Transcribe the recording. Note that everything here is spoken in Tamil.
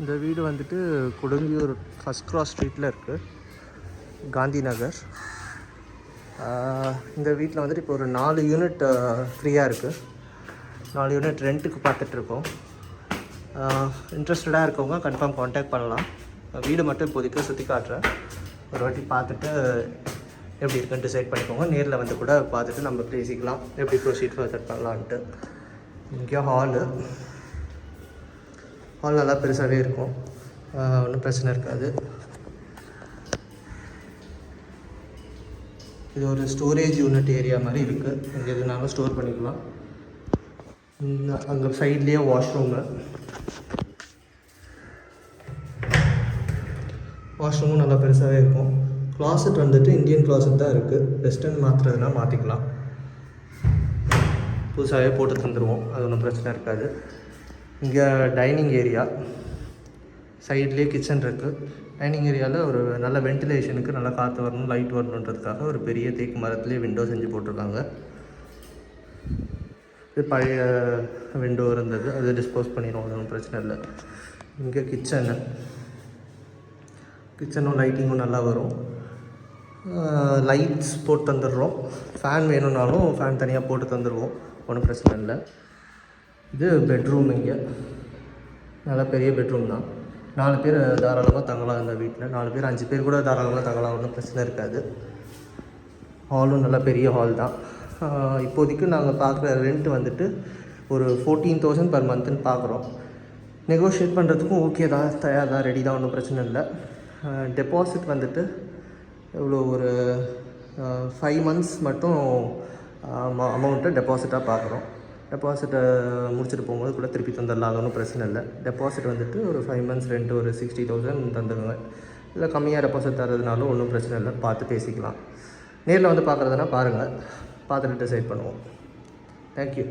இந்த வீடு வந்துட்டு கொடுங்கியூர் ஃபஸ்ட் கிராஸ் ஸ்ட்ரீட்டில் இருக்குது காந்தி நகர் இந்த வீட்டில் வந்துட்டு இப்போ ஒரு நாலு யூனிட் ஃப்ரீயாக இருக்குது நாலு யூனிட் ரெண்ட்டுக்கு பார்த்துட்ருக்கோம் இன்ட்ரெஸ்டடாக இருக்கவங்க கன்ஃபார்ம் காண்டாக்ட் பண்ணலாம். வீடு மட்டும் இப்போதைக்கு சுற்றி காட்டுறேன். ஒரு வாட்டி பார்த்துட்டு எப்படி இருக்குன்னு டிசைட் பண்ணிக்கோங்க. நேரில் வந்து கூட பார்த்துட்டு நம்ம பேசிக்கலாம். எப்படி ப்ரொசீட் ஃபர்தர் பண்ணலான்ட்டு. இங்கே ஹாலு ஹால் நல்லா பெருசாகவே இருக்கும். ஒன்றும் பிரச்சனை இருக்காது. இது ஒரு ஸ்டோரேஜ் யூனிட் ஏரியா மாதிரி இருக்குது இங்கே எதுனாலும் ஸ்டோர் பண்ணிக்கலாம். அங்கே சைட்லேயே வாஷ்ரூமு வாஷ்ரூமும் நல்லா பெருசாகவே இருக்கும். கிளாசெட் வந்துட்டு இந்தியன் கிளாசெட் தான் இருக்குது வெஸ்டர்ன் மாற்றுறதுனா மாற்றிக்கலாம் புதுசாகவே போட்டு தந்துடுவோம் அது ஒன்றும் பிரச்சனை இருக்காது. இங்கே டைனிங் ஏரியா சைட்லேயே கிச்சன் இருக்குது டைனிங் ஏரியாவில் ஒரு நல்ல வென்டிலேஷனுக்கு நல்லா காற்று வரணும் லைட் வரணுன்றதுக்காக ஒரு பெரிய தேக்கு மரத்துலேயே விண்டோ செஞ்சு போட்டிருக்காங்க. இது பழைய விண்டோ இருந்தது. அது டிஸ்போஸ் பண்ணிடுவோம் ஒன்றும் பிரச்சனை இல்லை. இங்கே கிச்சனு கிச்சனும் லைட்டிங்கும் நல்லா வரும். லைட்ஸ் போட்டு தந்துடுறோம். ஃபேன் வேணும்னாலும் ஃபேன் தனியாக போட்டு தந்துடுவோம். ஒன்றும் பிரச்சனை இல்லை. இது பெட்ரூம் இங்கே. நல்லா பெரிய பெட்ரூம் தான். நாலு பேர் தாராளமாக தங்கலாம் இந்த வீட்டில் நாலு பேர் அஞ்சு பேர் கூட தாராளமாக தங்கலாம். ஒன்றும் பிரச்சனை இருக்காது. ஹாலும் நல்லா பெரிய ஹால் தான். இப்போதைக்கு நாங்கள் பார்க்குற ரெண்ட் வந்துட்டு ஒரு ஃபோர்டீன் தௌசண்ட் பர் மந்த்துன்னு பார்க்குறோம் நெகோஷியேட் பண்ணுறதுக்கும் ஓகே தான். தயார் தான் ரெடி தான். ஒன்றும் பிரச்சனை இல்லை. டெபாசிட் வந்துட்டு எவ்வளோ? ஒரு ஃபைவ் மந்த்ஸ் மட்டும் அமௌண்ட்டை டெபாசிட்டாக பார்க்குறோம் டெபாசிட்டை uh, முடிச்சுட்டு போகும்போது கூட திருப்பி தந்துடலாம். அது ஒன்றும் பிரச்சனை இல்லை. டெபாசிட் வந்துட்டு ஒரு ஃபைவ் மந்த்ஸ் ரெண்ட் ஒரு சிக்ஸ்டி தௌசண்ட் தந்துடுங்க. இல்லை கம்மியாக டெபாசிட் தரதுனாலும் ஒன்றும் பிரச்சனை இல்லை. பார்த்து பேசிக்கலாம். நேரில் வந்து பார்க்குறதுனா பாருங்கள் பார்த்துட்டு டிசைட் பண்ணுவோம். தேங்க்யூ